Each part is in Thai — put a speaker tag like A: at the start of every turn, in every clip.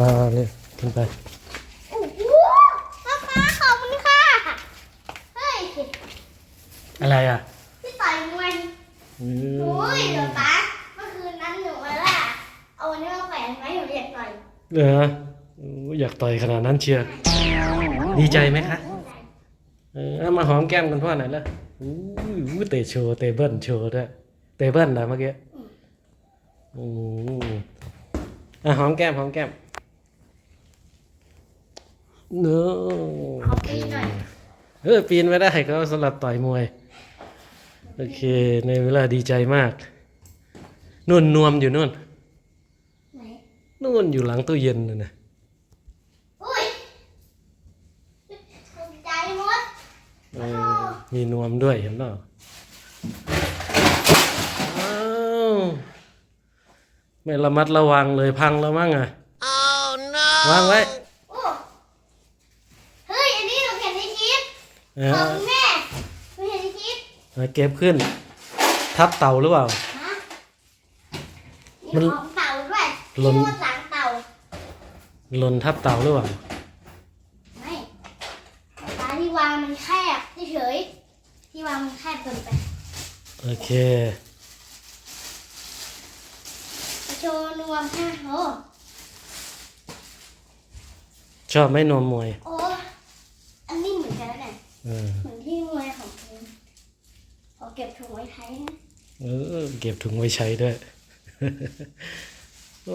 A: มาเลยขึ้นไป
B: โอ้โหพ่อค้าขอบคุณค่ะ เฮ้ย
A: อะไรอะ
B: พี่ต่อยมวย
A: อื
B: โอ้ยเดี๋ยว
A: ม
B: ป้าเมื่อคืนนั้นหนูมาล่ะเอาอันนี้มาแขวนไว้หนูเรียกต่อย
A: เหรอโอ้อยากต่อยขนาดนั้นเชียร์ดีใจไหมคะ เออเอามาหอมแก้มกันพ่อหน่อยละอู้ยเตะโชว์เตะเบิ้ลโชว์ด้วยเตะเบิ้ลนะเมื่อกี้ โอ้อะหอมแก้มหอมแก้ม เนอะ
B: ขอปีนหน่อย
A: เออปีนไม่ได้ก็สำหรับต่อยมวย โอเค ในเวลาดีใจมากนุ่นนวมอยู่นู่น
B: ไหน
A: นู่นอยู่หลังตู้เย็นน่ะนะ
B: อุ้ยถูกใจหมด
A: เออมีนวมด้วยเห็นเปล่าอ้าวไม่ระมัดระวังเลยพังแล้วมั้งอะวางไว้
B: โอ้เฮ้ย อันนี้หนูเห็นในคลิป
A: เอ
B: ขอบ
A: อ
B: คุณแม่หนูเห็นในคลิป
A: เอาเก็บขึ้น ทับเต่าหรือเปล่า
B: ฮะ
A: มั
B: มี
A: น
B: ของเต่าด้วย
A: หล่น
B: ชื่อว่าสังเต่า
A: หล่นทับเต่าหรือเปล่า
B: ไม่ร้านที่วางมันแคบเฉยๆที่วางมันแคบเกินไป
A: โอเค
B: โชว์นวมค่ะโอ้
A: ชอบไหมนวมมวย
B: โอ้อันนี้เหมือนกันแล้ว เนี่ย
A: เออ
B: เหมือนที่มวยของคุณขอเก็บถุงไว้ใช้นะ
A: เออเก็บถุงไว้ใช้ด้วยเอ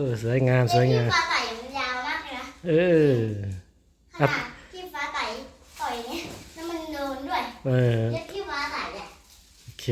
A: อสวยงามสวยงาม
B: ที่ฟ้าไต่มันยาวมากเลยนะ
A: เออ
B: ขนาดที่ฟ้าไต่ต่อยเนี่ยแล้วมันโดนด้วย
A: เออ
B: เรียกที่ฟ้าไต่เนี่ย
A: โอเค